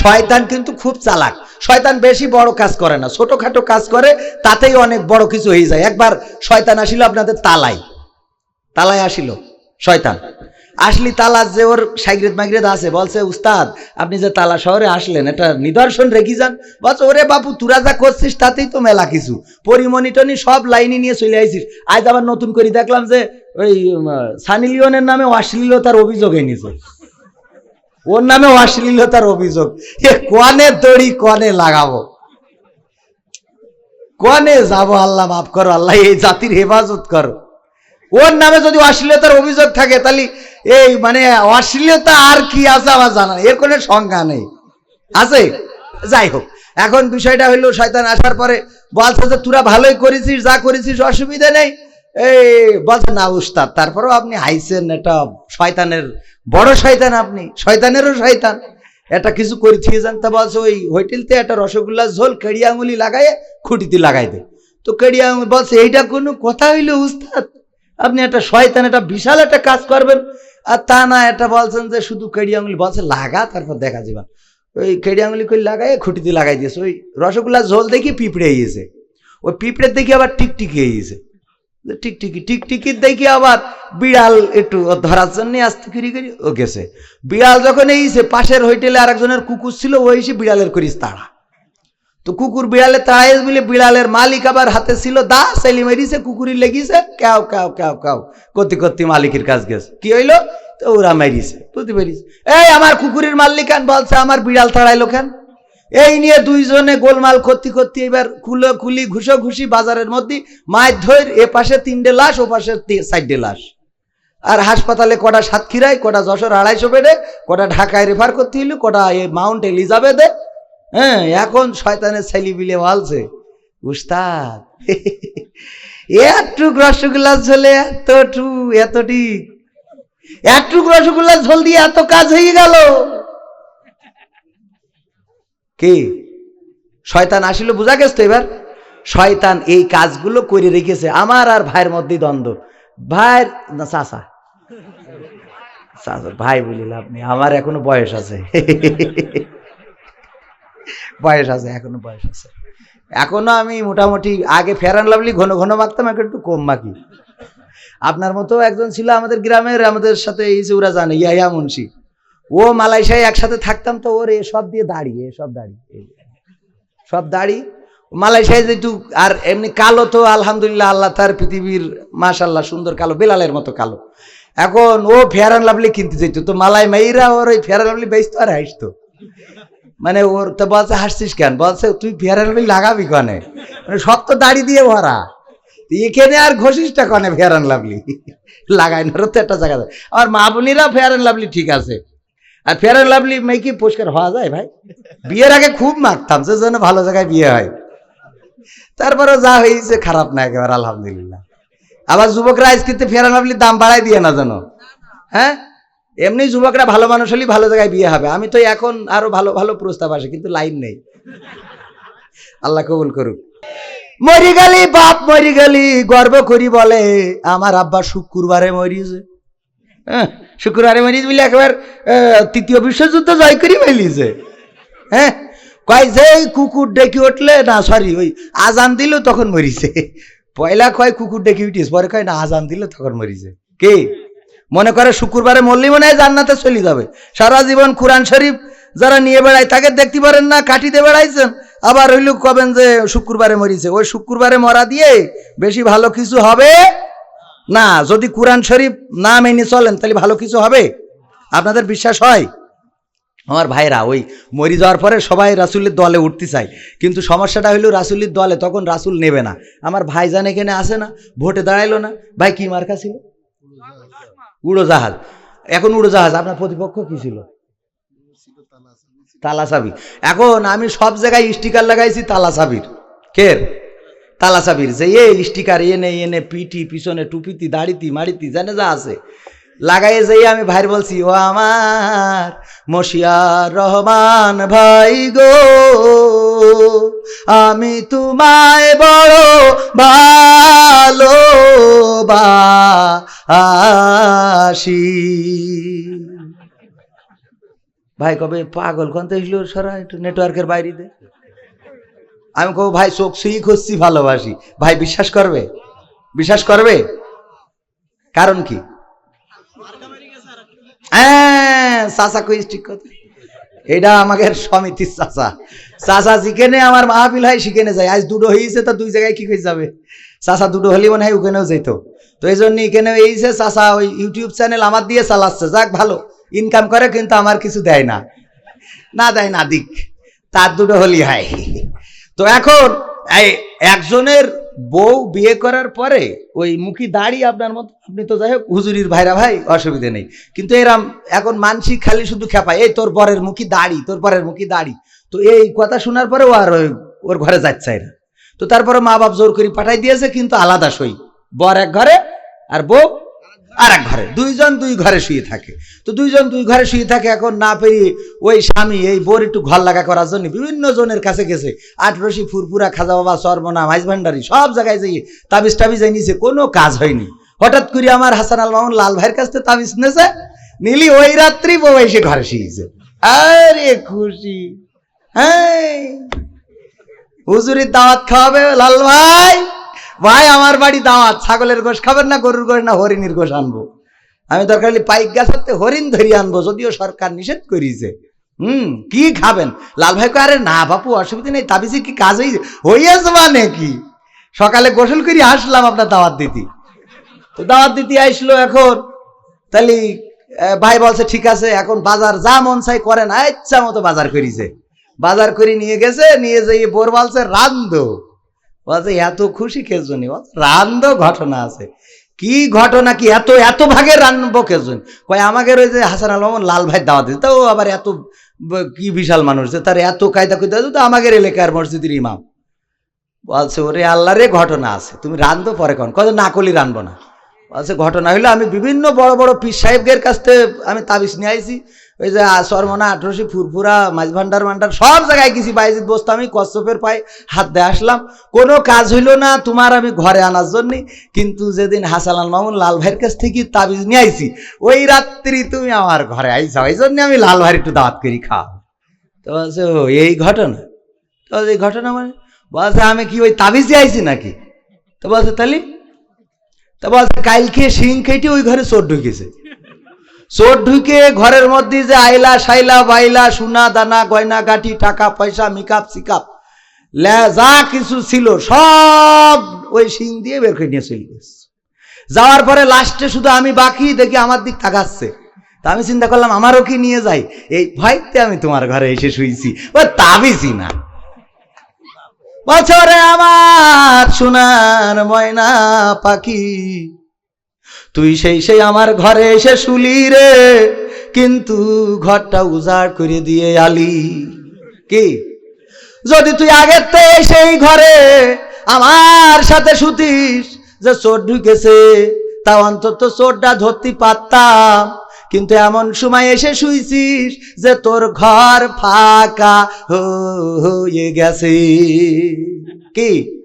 শয়তান কিন্তু খুব চালাক। শয়তান বেশি বড় কাজ করে না। ছোটখাটো কাজ করে, তাতেই অনেক বড় কিছু হয়ে যায়। একবার শয়তান আসিল আপনাদের তালাই তালায় আসিল শয়তান। আসলি তালা যে ওর সাইগ্রেদ মাইগ্রেদ আছে, বলছে, উস্তাদ, আপনি যে তালা শহরে আসলেন, এটা নিদর্শন রেখি যান। বলছে, ওরে বাপু, তুরা যা করছিস, তাতেই তো মেলা কিছু। পরিমণিটনি সব লাইনে নিয়ে চলে আইছিস। আজ আবার নতুন করে দেখলাম যে ওই সানি লিওনের নামে অশ্লীলতার অভিযোগ এনেছে। ওর নামে অশ্লীলতার অভিযোগ। এ কনে দড়ি কনে লাগাবো? কনে যাব? আল্লাহ মাফ করো, আল্লাহ এই জাতির হেফাজত করো। ওর নামে যদি অশ্লীলতার অভিযোগ থাকে, তাহলে এই মানে অশ্লীলতা আর কি আছে আমার জানা এর কোনো সংজ্ঞা নেই। আছে? যাই হোক, এখন বিষয়টা হইল শয়তান আসার পরে বলছে যে, তোরা ভালোই করেছিস, যা করেছিস, অসুবিধা নেই। এই বলছে না উস্তাদ, তারপরেও আপনি হাইছেন এটা শয়তানের, বড় শয়তান আপনি, শয়তানেরও শয়তান। এটা কিছু করেছি জানতে বলছে ওই হোটেলতে একটা রসগোল্লার ঝোল কেড়ি আঙুলি লাগাইয়ে খুঁটিতে লাগাই দে। তো কেড়ি আঙুলি, বলছে, এইটা কোনো কথা হইল উস্তাদ? আপনি একটা শয়তান, একটা বিশাল একটা কাজ করবেন। আর তা না, এটা বলছেন যে শুধু কেড়ি আঙুলি, বলছে, লাগা, তারপর দেখা যাবে। ওই কেড়ি আঙুলি করে লাগাই খুঁটিতে লাগাই দিয়েছে। ওই রসগোল্লার ঝোল দেখি পিঁপড়ে গিয়েছে ওই পিঁপড়ের দেখি আবার টিকটিকি হয়ে গেছে টিকটিকি টিকটিকির দেখি আবার বিড়াল একটু ধরার জন্য আস্তে করি করি ও গেছে। বিড়াল যখন এইছে পাশের হোটেলে আরেকজনের কুকুর ছিল ও বিড়ালের করিস তাড়া। তো কুকুর বিড়ালে তাড়াই বলে, বিড়ালের মালিক আবার হাতে ছিল দা, সেলি মেরিছে কুকুরি লেগিছে ক্যাও ক্যাও ক্যাও ক্যাও করতে করতে মালিকের কাজ গেছে। কি হইল? তো ওরা মেরিছে বুঝতে পেরিস এই, আমার কুকুরের মালিকান বলছে, আমার বিড়াল তাড়াইলো কেন? এই নিয়ে দুইজনে গোলমাল করতে করতে এবার কুলো খুলি ঘুষো ঘুষি বাজারের মধ্যে। মায়ের ধৈর এ পাশে তিনটে লাশ, ও পাশে চারটে লাশ। আর হাসপাতালে কটা সাতক্ষীরায়, কটা যশোর আড়াইশো বেডে, কটা ঢাকায় রেফার করতে হইল কটা এ মাউন্ট এলিজাবেথে। হ্যাঁ এখন শয়তানের ছেলি বিলে বলছে উস্তাদ, এতটুক রসগোল্লা ঝোলে এতটু এতটি একটুক রসগোল্লা ঝোল দিয়ে এত কাজ হয়ে গেল। কি? শয়তান আসিল, বোঝা গেছে তো এবার? শয়তান এই কাজগুলো করে রেখেছে। আমার আর ভাইয়ের মধ্যে দ্বন্দ্ব। ভাইয়ের না চাষা ভাই বলিল আপনি আমার এখনও বয়স আছে। বয়স আছে, এখনও বয়স আছে। এখনও আমি মোটামুটি আগে ফেরান লাভলি ঘন ঘন মাখতাম এখন একটু কম মাখি। আপনার মতো একজন ছিল আমাদের গ্রামের, আমাদের সাথে এই যে ওরা জানে, ইয়াহিয়া মুন্সি। ও মালয়েশিয়ায় একসাথে থাকতাম তো ওর সব দিয়ে দাড়ি এ সব দাড়ি, এই যে। সব দাড়ি। মালয়েশিয়ায় যেটু আর এমনি কালো তো আলহামদুলিল্লাহ আল্লাহ তার পৃথিবীর মাশাল্লাহ সুন্দর কালো, বেলালের মতো কালো। এখন ও ফেয়ার লাভলি কিনতে যেত তো মালাই মেয়েরা ওর ওই ফেয়ার লাভলি বেচতো আর হাসতো। মানে ওর তো বলছে, হাসছিস কেন? বলছে, তুই ফেয়ার অ্যান্ড লাভলি লাগাবি কনে? মানে সব তো দাড়ি দিয়ে ভরা। এখানে আর ঘষিসটা কনে ফেয়ার অ্যান্ড লাভলি লাগাই না তো একটা জায়গা আমার মা বোনিরা ফেয়ার অ্যান্ড লাভলি ঠিক আছে। আর ফেয়ার অ্যান্ড লাভলি মেয়ে কি পরিষ্কার হওয়া যায় ভাই? বিয়ের আগে খুব মাখতাম সে জন্য ভালো জায়গায় বিয়ে হয়। তারপরে যা হয়েছে খারাপ না একেবারে, আলহামদুলিল্লাহ। আবার যুবকরা আজকে ফেয়ার অ্যান্ড লাভলি দাম বাড়াই দিয়ে না জানো? হ্যাঁ? এমনি যুবকরা ভালো মানুষ হলেই ভালো জায়গায় বিয়ে হবে। আমি তো এখন আরও ভালো ভালো প্রস্তাব আসে, কিন্তু লাইন নেই। আল্লাহ কবুল করুক। মরি গেলি, বাপ মরি গেলি, গর্ব করি বলে, আমার আব্বা শুক্রবারে মরিয়েছে হ্যাঁ শুক্রবারে মরিয়েছে বলে একবার তৃতীয় বিশ্বযুদ্ধ জয় করি মেলিয়েছে হ্যাঁ কয় যে কুকুর ডেকে উঠলে, না সরি ওই আজান দিল তখন মরিছে। পয়লা কয় কুকুর ডেকে উঠিস, পরে কয়, না, আজান দিল তখন মরিছে। কে? মনে করে শুক্রবারে মরলি মনে হয় জান্নাতে চলে যাবে। সারা জীবন কোরআন শরীফ যারা নিয়ে বেড়ায়, তাকে দেখতে পারেন না, কাটিতে বেড়াইছেন। আবার হইলু কবেন যে শুক্রবারে মরিছে। ওই শুক্রবারে মরা দিয়ে বেশি ভালো কিছু হবে না, যদি কোরআন শরীফ না মেনে চলেন, তাহলে ভালো কিছু হবে? আপনাদের বিশ্বাস হয়? আমার ভাইরা, ওই মরি যাওয়ার পরে সবাই রাসুলের দলে উঠতে চায়। কিন্তু সমস্যাটা হইল রাসুলের দলে, তখন রাসুল নেবে না। আমার ভাই ভাইজান এখানে আসে না, ভোটে দাঁড়াইলো না। ভাই, কি মার্কা ছিল? উড়োজাহাজ। এখন উড়োজাহাজ, আপনার প্রতিপক্ষ কি ছিল? তালাসাবি। এখন আমি সব জায়গায় স্টিকার লাগাইছি তালাসাবির। কের তালাসাবির যে, এই স্টিকার, এনে এনে পিটি পিছনে টুপিতি, দাড়িতি, মাড়িতি, জানে যা আছে। লাগাইয়ে যাই আমি ভাইর বলছি, ও আমার মশিয়ার রহমান ভাই গো, আমি তোমায় বড় ভালো বাসি ভাই কবে পাগল কন্ত সারা, একটু নেটওয়ার্কের বাইরে দে। আমি কব, ভাই, চোখ সুই খুঁজছি ভালোবাসি। ভাই, বিশ্বাস করবে? বিশ্বাস করবে? কারণ কি? হ্যাঁ চাচা কইস ঠিক কথা। এটা আমাকে সমিতির চাচা। চাচা যেখানে আমার মাহফিল হয়, সেখানে যায়। আজ দুটো হয়েছে তো দুই জায়গায় কি করে যাবে? চাচা দুটো হলে মনে হয় ওখানেও যেত তো এই জন্য এখানে এইছে চাচা ওই ইউটিউব চ্যানেল আমার দিয়ে চালাচ্ছে। যাক, ভালো। ইনকাম করে, কিন্তু আমার কিছু দেয় না। না দেয় না, দিক। তার দুটো হলি হয়। তো এখন একজনের বউ বিয়ে করার পরে ওই মুখী দাড়ি আপনার মতো আপনি তো যাই হোক, হুজুরির ভাইরা ভাই, অসুবিধে নেই। কিন্তু এরাম এখন মানসিক খালি শুধু খেপায় এই তোর বরের মুখী দাড়ি, তোর বরের মুখী দাড়ি। তো এই কথা শোনার পরে ও আর ওর ঘরে যাচ্ছে না। তো তারপরে মা বাপ জোর করে পাঠাই দিয়েছে, কিন্তু আলাদা সই। বর এক ঘরে, আর বউ আর এক ঘরে। দুইজন দুই ঘরে শুয়ে থাকে। তো দুইজন দুই ঘরে শুয়ে থাকে এখন না পেয়ে ওই স্বামী, এই বোর একটু ঘর লাগা করার জন্য বিভিন্ন জনের কাছে গেছে। আটরশি ফুরপুরা খাজা বাবা সর্বনা মাইজ ভান্ডারি, সব জায়গায় যাই তাবিজ টাবিজ নিয়েছে কোনো কাজ হয়নি। হঠাৎ করে আমার হাসান আল মামুন লাল ভাইয়ের কাছ তাবিজ নেছে, নিলি ওই রাত্রি বউ এসে ঘরে শুয়েছে। আরে খুশি। হ্যাঁ হুজুরির দাওয়াত খাওয়াবে লাল ভাই? ভাই, আমার বাড়ি দাওয়াত, ছাগলের গোশ খাবেন না, গরুর গোশ না, হরিণের গোশ আনব। আমি দরকার পাইক গাছাতে হরিণ ধরিয়ে আনব, যদিও সরকার নিষেধ করিছে। হুম, কি খাবেন? লাল ভাই আরে না বাপু, অসুবিধা নেই, তাবিজে কি কাজ হয়েছে হইয়াছে মানে কি? সকালে গোসল করি, আসলাম আপনার দাওয়াত দিতি। তো দাওয়াত দিতে আসলো এখন। তাহলে ভাই বলছে, ঠিক আছে, এখন বাজার যা মন চাই করে না ইচ্ছা মতো বাজার করিছে। বাজার করে নিয়ে গেছে, নিয়ে যেয়ে বোর বলছে, রান্ধো। বলছে, এত খুশি কেজনি? রান্ধ ঘটনা আছে। কি ঘটনা কি? এত এত ভাগে রানবো কেজন? কয়, আমাকে ওই যে হাসান আল লাল ভাই দাওয়াত দিতে ও আবার এত কি বিশাল মানুষ যে তার এত কায়দা কইতে তো আমাদের এলাকার মসজিদের ইমাম। বলছে, ওরে আল্লাহ রে, ঘটনা আছে। তুমি রান্ধো পরে কন। কত না করলি রানবো না। বলছে, ঘটনা হইল আমি বিভিন্ন বড় বড় পীর সাহেবদের কাছ থেকে আমি তাবিজ নিয়ে আইছি। ওই যে সরমনা, আঠারোশি, ফুরফুরা মাঝ ভান্ডার মান্ডার, সব জায়গায় গেছি, বাইজিৎ বসতাম আমি কচ্ছপের পায়ে হাত দিয়ে আসলাম। কোনো কাজ হইল না তোমার আমি ঘরে আনার জন্যে। কিন্তু যেদিন হাসালাল মামুন লাল ভাইয়ের কাছ থেকে তাবিজ নিয়ে আইছি, ওই রাত্রি তুমি আমার ঘরে আইসাও ওই জন্য আমি লাল ভাইয়ের একটু দাওয়াত করি খাও। তো বলছে, ও, এই ঘটনা? তো এই ঘটনা মানে? বলছে, আমি কি ওই তাবিজে আইছি নাকি? তো বলছে তাহলে তো বলছে, কালকে শিং খেটে ওই ঘরে চোর ঢুকেছে। চোর ঢুকে ঘরের মধ্যে যে আইলা সাইলা বাইলা, সোনা, দানা, গয়না, গাঠি, টাকা, পয়সা মিকাপ সিকাপ যা কিছু ছিল, সব ওই শিং দিয়ে বের করে নিয়ে চলে যাওয়ার পরে লাস্টে শুধু আমি বাকি দেখি আমার দিক তাকাচ্ছে। তা আমি চিন্তা করলাম, আমারও কি নিয়ে যাই এই ভয়তে আমি তোমার ঘরে এসে শুয়েছি ও তাবিজি না। বছরে আমার সোনার ময়না পাখি তুই সেই সেই আমার ঘরে এসে শুলি রে। কিন্তু ঘরটা উজাড় করে দিয়ে আলি। কি? যদি তুই আগের তো সেই ঘরে আমার সাথে শুতিস, যে চোর ঢুকেছে, তা অন্তত চোরটা ধরতে পারতাম। কিন্তু এমন সময় এসে শুইছিস, যে তোর ঘর ফাঁকা হয়ে গেছে। কি?